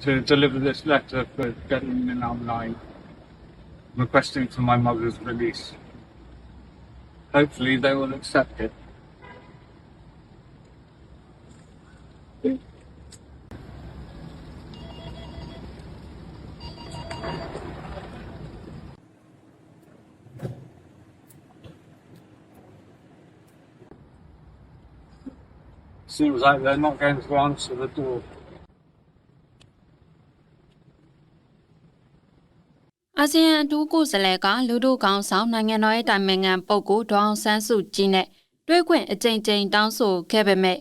to deliver this letter for getting in online, requesting for my mother's release. Hopefully they will accept it. Seems like they're not going to answer the door. အာဆီယံအထူးကိုယ်စားလှယ်ကလူထုကောင်းဆောင်နိုင်ငံတော်ရဲ့တိုင်ပင်ခံပုဂ္ဂိုလ်ဒေါအောင်ဆန်းစုကြည်နဲ့တွေ့ခွင့်အကြိမ်ကြိမ်တောင်းဆိုခဲ့ပေမဲ့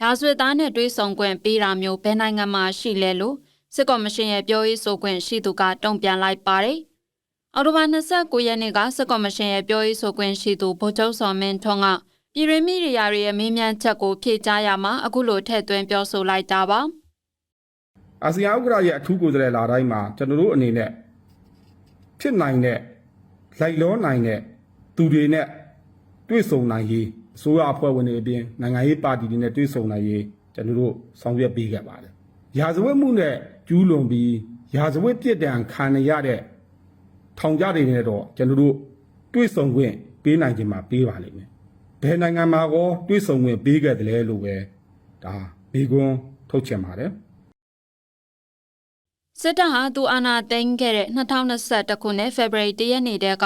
ရာဇဝတ်သားနဲ့တွေ့ဆုံခွင့်ပေးတာမျိုးဘယ်နိုင်ငံမှာရှိလဲလို့စစ်ကော်မရှင်ရဲ့ပြောရေးဆိုခွင့်ရှိသူကတုံ့ပြန်လိုက်ပါတယ်။အော်တိုဘာ29ရက်နေ့ကစစ်ကော်မရှင်ရဲ့ပြောရေးဆိုခွင့်ရှိသူဗိုလ်ချုပ်စော်မင်းထွန်းကပြည်ရင်းမိရယာတွေရဲ့မေးမြန်းချက်ကိုဖြေကြားရမှာအခုလိုထည့်သွင်းပြောဆိုလိုက်တာပါ။အာဆီယံဥက္ကဋ္ဌရဲ့အထူးကိုယ်စားလှယ်လာတိုင်းမှာကျွန်တော်တို့အနေနဲ့ ဖြစ်နိုင်တဲ့လိုက်လောနိုင်တဲ့သူတွေနဲ့တွေ့ဆုံနိုင်ရေးအစိုးရအဖွဲ့ဝင်တွေအပြင်နိုင်ငံရေးပါတီတွေနဲ့တွေ့ဆုံနိုင်ရေးကျွန်တော်တို့ဆောင်ရွက်ပေးခဲ့ပါတယ်။ရာဇဝတ်မှုနဲ့ကျူးလွန်ပြီးရာဇဝတ်ပြစ်ဒဏ်ခံရတဲ့ထောင်ကြတွေနဲ့တော့ကျွန်တော်တို့တွေ့ဆုံခွင့်ပေးနိုင်ခြင်းမှာပေးပါလိမ့်မယ်။ဘယ်နိုင်ငံမှာကောတွေ့ဆုံခွင့်ပေးခဲ့တယ်လဲလို့ပဲဒါမိကွန်းထုတ်ချင်ပါတယ်။ စစ်တပ်ဟာသူအာဏာသိမ်းခဲ့တဲ့2021ခုနှစ်ဖေဖော်ဝါရီလရက်နေ့တည်းက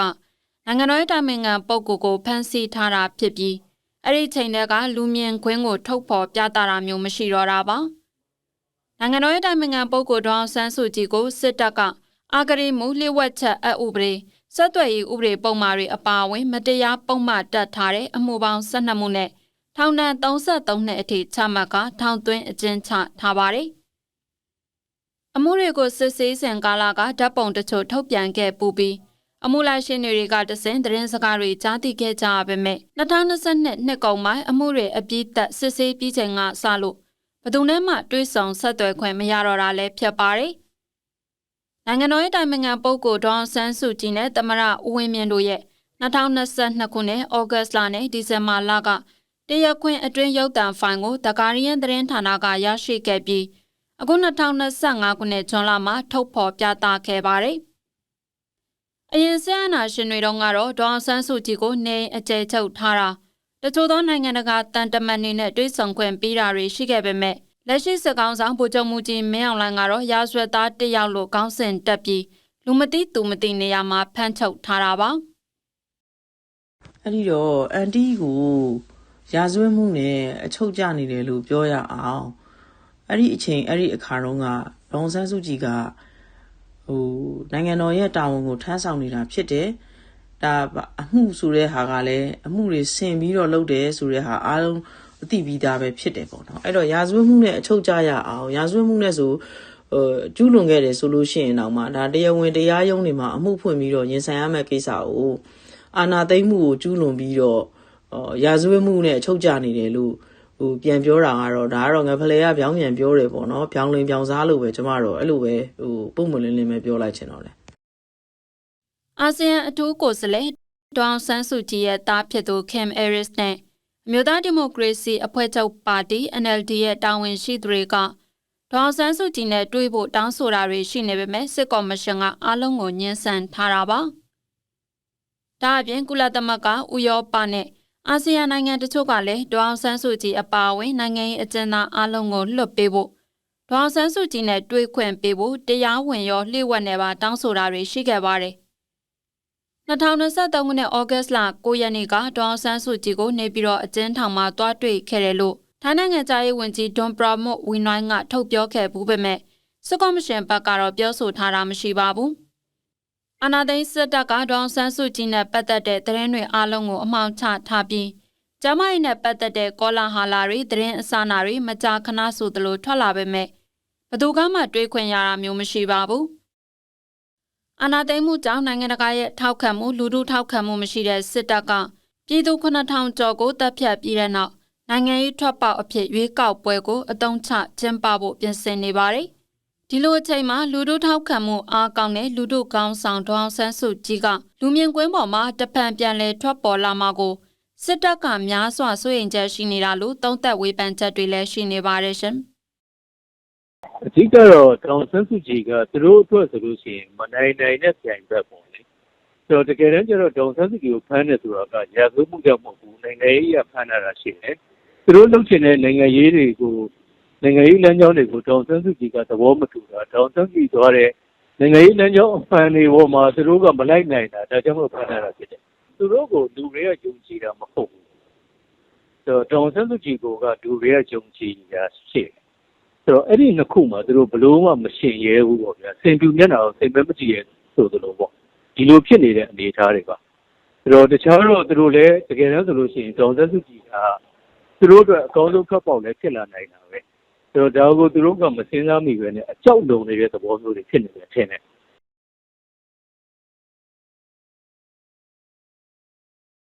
နိုင်ငံတော်ရဲ့တာမင်ငံပုဂ္ဂိုလ်ကိုဖမ်းဆီးထားတာဖြစ်ပြီးအဲ့ဒီချိန်တည်းကလူမြင်ခွင်းကိုထုတ်ဖော်ပြသတာမျိုးမရှိတော့တာပါနိုင်ငံတော်ရဲ့တာမင်ငံပုဂ္ဂိုလ်ဒေါအောင်ဆန်းစုကြည်ကိုစစ်တပ်ကအာဂရိမှုလျှို့ဝှက်ချက်အဥပဒေစက်သွယ်ရေးဥပဒေပုံမှားတွေအပါအဝင် မတရားပုံမှန်တက်ထားတဲ့အမှုပေါင်း12မှုနဲ့ထောင်ဒဏ်33နှစ်အထိချမှတ်ကထောင်သွင်းအကျဉ်းချထားပါတယ်။ အမှုတွေကိုစစ်ဆေးစဉ်ကာလကဓာတ်ပုံတချို့ထုတ်ပြန်ခဲ့ပူပြီးအမှုလိုက်ရှင်တွေကတဆင်သတင်းစကားတွေကြားသိခဲ့ကြရပေမဲ့2022နှစ်ကုန်ပိုင်းအမှုတွေအပြည့်သက်စစ်ဆေးပြီးချိန်ကစလို့ဘယ်သူနဲ့မှတွေးဆောင်ဆက်သွယ်ခွင့်မရတော့တာလည်းဖြစ်ပါတယ်။နိုင်ငံတော်ရဲ့တိုင်ပင်ခံပုဂ္ဂိုလ်ဒေါအောင်ဆန်းစုကြည်နဲ့သမရဦးဝင်းမြင့်တို့ရဲ့2022ခုနှစ်ဩဂတ်စ်လနဲ့ဒီဇင်ဘာလကတရက်ခွင်အတွင်းရုပ်သံဖိုင်ကိုတကာရီယန်သတင်းဌာနကရရှိခဲ့ပြီး အခု2025ခုနှစ်ဇွန်လမှာထုတ်ဖော်ပြသခဲ့ပါတယ်။အရင်ဆရာနာရှင်တွေတုန်းကတော့ဒေါအောင်ဆန်းစုကြည်ကိုနေအိမ်အကျယ်ချုပ်ထားတာတချို့သောနိုင်ငံတကာတန်တမန်တွေနဲ့တွေ့ဆုံခွင့်ပေးတာတွေရှိခဲ့ပေမဲ့လက်ရှိစစ်ကောင်ဆောင်ဗိုလ်ချုပ်မူကြီးမင်းအောင်လှိုင်ကတော့ရာဇဝတ်သားတစ်ယောက်လိုကောင်းစင်တက်ပြီးလူမသိသူမသိနေရာမှာဖမ်းချုပ်ထားတာပါအဲ့ဒီတော့အန်တီကိုရာဇဝတ်မှုနဲ့အချုပ်ကျနေတယ်လို့ပြောရအောင် အဲ့ဒီအချိန်အဲ့ဒီအခါတုန်းကဒေါန်ဆန်းစုကြည်ကဟိုနိုင်ငံတော်ရဲ့တာဝန်ကိုထမ်းဆောင်နေတာဖြစ်တယ်ဒါအမှုဆိုတဲ့ဟာကလည်းအမှုတွေဆင်ပြီးတော့လုပ်တယ်ဆိုတဲ့ဟာအားလုံးအသိပြီးသားပဲဖြစ်တယ်ပေါ့နော်အဲ့တော့ရာဇဝတ်မှုနဲ့အချုပ်ကျရအောင်ရာဇဝတ်မှုနဲ့ဆိုဟိုကျူးလွန်ခဲ့တယ်ဆိုလို့ရှိရင်တော့မှဒါတရားဝင်တရားရုံးတွေမှာအမှုဖွင့်ပြီးတော့ရင်ဆိုင်ရမယ့်ကိစ္စကိုအာနာသိမ့်မှုကိုကျူးလွန်ပြီးတော့အော်ရာဇဝတ်မှုနဲ့အချုပ်ကျနေတယ်လို့ ဟိုပြန်ပြောတာကတော့ဒါကတော့ငါဖလေကပြောင်းပြန်ပြောတယ်ပေါ့နော်ပြောင်းလင်ပြောင်းစားလို့ပဲကျမတို့အဲ့လိုပဲဟိုပုံမလင်းလင်းပဲပြောလိုက်ချင်တော့တယ်။အာဆီယံအထူးကိုယ်စားလှယ်ဒေါအောင်ဆန်းစုကြည်ရဲ့တားဖြစ်သူ Kim Harris နဲ့အမျိုးသားဒီမိုကရေစီအဖွဲ့ချုပ်ပါတီ NLD ရဲ့တာဝန်ရှိသူတွေကဒေါအောင်ဆန်းစုကြည်နဲ့တွေ့ဖို့တောင်းဆိုတာတွေရှိနေပေမဲ့စစ်ကော်မရှင်ကအားလုံးကိုညှင်းဆန်ထားတာပါ။ဒါအပြင်ကုလသမဂ္ဂဥရောပနဲ့ အာဆီယံနိုင်ငံတချို့ကလည်းဒေါအောင်ဆန်းစုကြည်အပါအဝင်နိုင်ငံရေးအကျဉ်းသားအားလုံးကိုလွှတ်ပေးဖို့ဒေါအောင်ဆန်းစုကြည်နဲ့တွေ့ခွင့်ပေးဖို့တရားဝင်ရောလျှို့ဝှက်နေပါတောင်းဆိုတာတွေရှိခဲ့ပါတယ်။2023ခုနှစ်ဩဂတ်စ်လ9ရက်နေ့ကဒေါအောင်ဆန်းစုကြည်ကိုနေပြည်တော်အကျဉ်းထောင်မှာတွားတွေ့ခဲ့တယ်လို့ထိုင်းနိုင်ငံသားရေးဝန်ကြီးဒွန်ပရာမွတ်ဝီနိုင်းကထုတ်ပြောခဲ့ဘူးပေမဲ့စစ်ကော်မရှင်ဘက်ကတော့ပြောဆိုထားတာမရှိပါဘူး။ အာနာသိန်းစစ်တပ်ကဒေါအောင်ဆန်းစုကြည်နဲ့ပတ်သက်တဲ့သတင်းတွေအလုံးကိုအမှောင်ချထားပြီးကျမကြီးနဲ့ပတ်သက်တဲ့ကောလာဟာလာတွေသတင်းအစနာတွေမကြာခဏဆိုသလိုထွက်လာပေမဲ့ဘသူကမှတွေးခွင့်ရတာမျိုးမရှိပါဘူး။အာနာသိန်းမှုကြောင့်နိုင်ငံတကာရဲ့ထောက်ခံမှုလူထုထောက်ခံမှုမရှိတဲ့စစ်တပ်ကပြည်သူ9000ကျော်ကိုတပ်ဖြတ်ပြီးတဲ့နောက်နိုင်ငံရေးထွက်ပေါက်အဖြစ်ရွေးကောက်ပွဲကိုအတုံးချကျင်းပဖို့ပြင်ဆင်နေပါတယ်။ ဒီလိုအချိန်မှာလူထုထောက်ခံမှုအားကောင်းတဲ့လူထုကောင်းဆောင်ဒေါအောင်ဆန်းစုကြည်ကလူမြင်ကွင်းပေါ်မှာတပံပြန်လဲထွက်ပေါ်လာမှာကိုစစ်တပ်ကများစွာစိုးရိမ်ချက်ရှိနေတာလို့သုံးသက်ဝေဖန်ချက်တွေလည်းရှိနေပါတယ်ရှင်။အဓိကတော့တောင်ဆန်းစုကြည်ကသူတို့အတွက်ဆိုလို့ရှိရင်မနိုင်နိုင်တဲ့ပြိုင်ဘက်ပေါ့လေဆိုတော့တကယ်တမ်းကျတော့တောင်ဆန်းစုကြည်ကိုဖမ်းတယ်ဆိုတော့ကရာဇဝတ်မှုကြောင့်မဟုတ်ဘူးနိုင်ငံရေးကဖမ်းတာတာရှိတယ်သူတို့လုပ်ချင်တဲ့နိုင်ငံရေးတွေကို နိုင်ငံရေးလမ်းကြောင်းတွေကိုတောင်ဆန်းစုကြည်ကသဘောမတူတာတောင်ဆန်းစုကြည်သွားတဲ့နိုင်ငံရေးလမ်းကြောင်းအမှန်တွေပေါ်မှာသူတို့ကမလိုက်နိုင်တာဒါကြောင့်မို့ဖမ်းတာတာဖြစ်တယ်သူတို့ကိုလူတွေကယုံကြည်တာမဟုတ်ဘူးဆိုတော့တောင်ဆန်းစုကြည်ကလူတွေကယုံကြည်တာရှိတယ်ဆိုတော့အဲ့ဒီနှစ်ခုမှာသူတို့ဘလို့မှမရှင်ရဲဘူးပေါ့ဗျာစင်ပြူမျက်နှာကိုစိတ်ပဲမကြည့်ရဲဆိုသလိုပေါ့ဒီလိုဖြစ်နေတဲ့အနေအထားတွေပါဆိုတော့တခြားတော့သူတို့လည်းတကယ်တမ်းဆိုလို့ရှိရင်တောင်သက်စုကြည်ကသူတို့အတွက်အကောင်းဆုံးဖက်ပေါက်လည်းဖြစ်လာနိုင်တာပဲ ဆိုတော့ဒါကိုသူတို့ကမစင်းစားမိပဲနဲ့အကြောက်လုံနေတဲ့သဘောမျိုးတွေဖြစ်နေတယ်ထင်တယ်